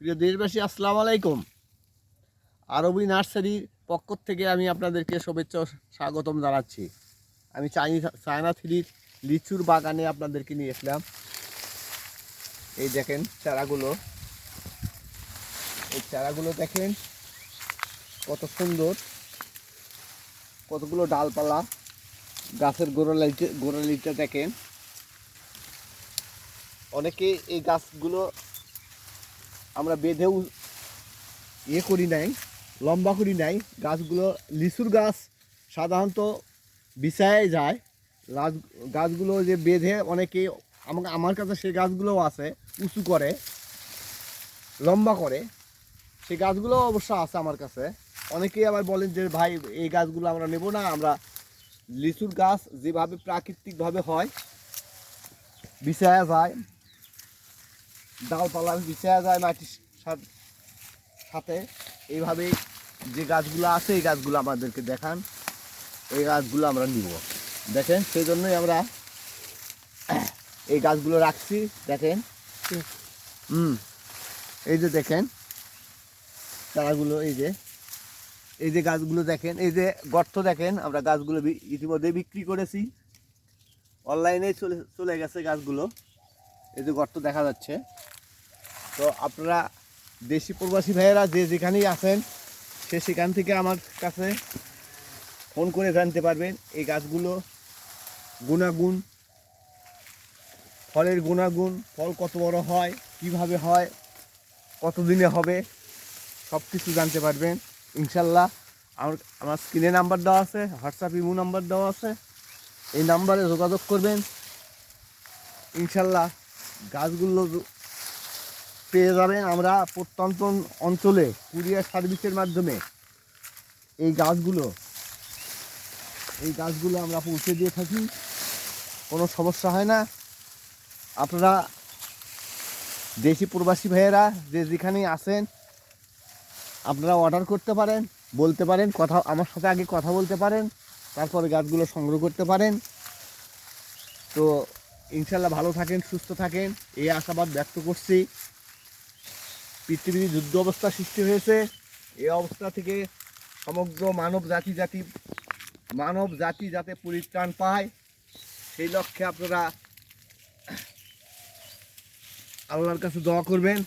প্রিয় দেশবাসী, আসসালামু আলাইকুম। আরবি নার্সারির পক্ষ থেকে আমি আপনাদেরকে শুভেচ্ছা স্বাগতম জানাচ্ছি। আমি চাইনি চায়না থ্রির লিচুর বাগানে আপনাদেরকে নিয়ে এসলাম। এই দেখেন চারাগুলো। এই চারাগুলো দেখেন কত সুন্দর, কতগুলো ডালপালা, গাছের গোড়ালিতে গোড়ালিটা দেখেন। অনেকে এই গাছগুলো আমরা বেঁধেও ইয়ে করি নাই, লম্বা করি নাই। গাছগুলো লিচুর গাছ সাধারণত বিছায় যায়। গাছ, গাছগুলো যে বেঁধে অনেকে আমাকে, আমার কাছে সেই গাছগুলোও আছে, উঁচু করে, লম্বা করে। সেই গাছগুলো অবশ্য আছে আমার কাছে। অনেকেই আবার বলেন যে, ভাই, এই গাছগুলো আমরা নেব না, আমরা লিচুর গাছ যেভাবে প্রাকৃতিকভাবে হয়, বিছায়া যায়। ডালপালা বিছায়া যায় মাটির সাথে এইভাবেই যে গাছগুলো আছে, এই গাছগুলো আমাদেরকে দেখান। এই গাছগুলো আমরা নিব। দেখেন সেই জন্যই আমরা এই গাছগুলো রাখছি। দেখেন। হুম। এই যে দেখেন, চারাগুলো এই যে। এই যে গাছগুলো দেখেন, এই যে গর্ত দেখেন, আমরা গাছগুলো ইতিমধ্যে বিক্রি করেছি। অনলাইনে চলে চলে গেছে গাছগুলো। এই যে গর্ত দেখা যাচ্ছে। তো আপনারা দেশি প্রবাসী ভাইয়েরা যে যেখানেই আছেন, সে সেখান থেকে আমার কাছে ফোন করে জানতে পারবেন, এই গাছগুলো গুণাগুণ, ফলের গুণাগুণ, ফল কত বড় হয়, কীভাবে হয়, কতদিনে হবে সব কিছু জানতে পারবেন। ইনশাল্লাহ আমার আমার স্ক্রিনে নাম্বার দেওয়া আছে, হোয়াটসঅ্যাপ, ইমো নাম্বার দেওয়া আছে। এই নাম্বারে যোগাযোগ করবেন। ইনশাল্লাহ গাছগুলো পেয়ে যাবেন আমরা প্রত্যন্ত অঞ্চলে কুরিয়ার সার্ভিসের মাধ্যমে। এই গাছগুলো এই গাছগুলো আমরা পৌঁছে দিয়ে থাকি। কোনো সমস্যা হয় না। আপনারা দেশি প্রবাসী ভাইয়েরা যে যেখানেই আসেন আপনারা অর্ডার করতে পারেন, বলতে পারেন, কথা, আমার সাথে আগে কথা বলতে পারেন, তারপরে গাছগুলো সংগ্রহ করতে পারেন। তো ইনশাল্লাহ ভালো থাকেন, সুস্থ থাকেন, এই আশাবাদ ব্যক্ত করছি। পৃথিবীর যুদ্ধ অবস্থা সৃষ্টি হয়েছে। এই অবস্থা থেকে সমগ্র মানব জাতি জাতি, মানব জাতি যাতে পরিত্রাণ পায়, সেই লক্ষ্যে আপনারা আল্লাহর কাছে দোয়া করবেন।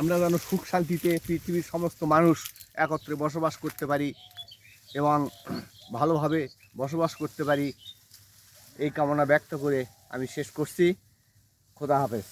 আমরা যেন সুখ শান্তিতে পৃথিবীর সমস্ত মানুষ একত্রে বসবাস করতে পারি এবং ভালোভাবে বসবাস করতে পারি। এই কামনা ব্যক্ত করে আমি শেষ করছি। খোদা হাফেজ।